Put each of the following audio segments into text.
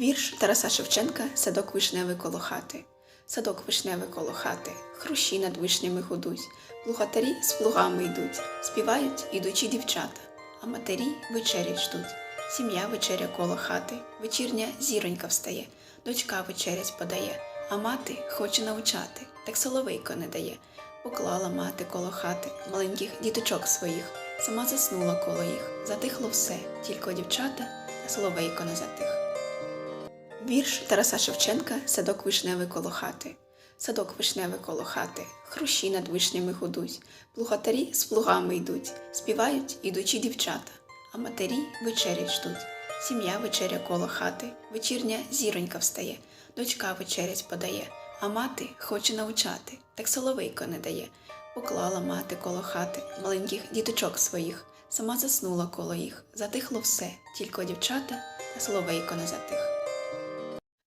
Вірш Тараса Шевченка Садок вишневий коло хати. Садок вишневий коло хати, хрущі над вишнями гудуть, плугатарі з плугами йдуть, співають ідучі дівчата, а матері вечерять ждуть. Сім'я вечеря коло хати, вечірня зіронька встає, дочка вечерять подає, а мати хоче навчати, так соловейко не дає. Поклала мати коло хати маленьких діточок своїх, сама заснула коло їх, затихло все, тільки дівчата та соловейко не затих. Вірш Тараса Шевченка Садок вишневий коло хати. Садок вишневий коло хати, хрущі над вишнями гудуть, плугатарі з плугами йдуть, співають ідучі дівчата, а матері вечерять ждуть. Сім'я вечеря коло хати, вечірня зіронька встає, дочка вечерять подає, а мати хоче навчати, так соловейко не дає. Поклала мати коло хати маленьких діточок своїх, сама заснула коло їх, затихло все, тільки дівчата та соловейко не затих.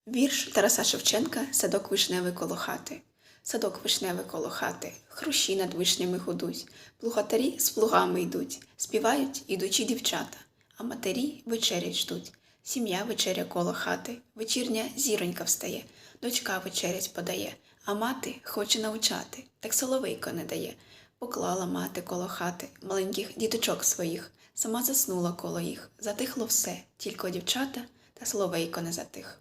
Вірш Тараса Шевченка Садок вишневий коло хати. Садок вишневий коло хати, хрущі над вишнями гудуть, плугатарі з плугами йдуть, співають ідучі дівчата, а матері вечерять ждуть. Сім'я вечеря коло хати, вечірня зіронька встає, дочка вечерять подає, а мати хоче навчати, так соловейко не дає. Поклала мати коло хати. Маленьких діточок своїх, сама заснула коло їх, затихло все, тільки дівчата та соловейко не затих.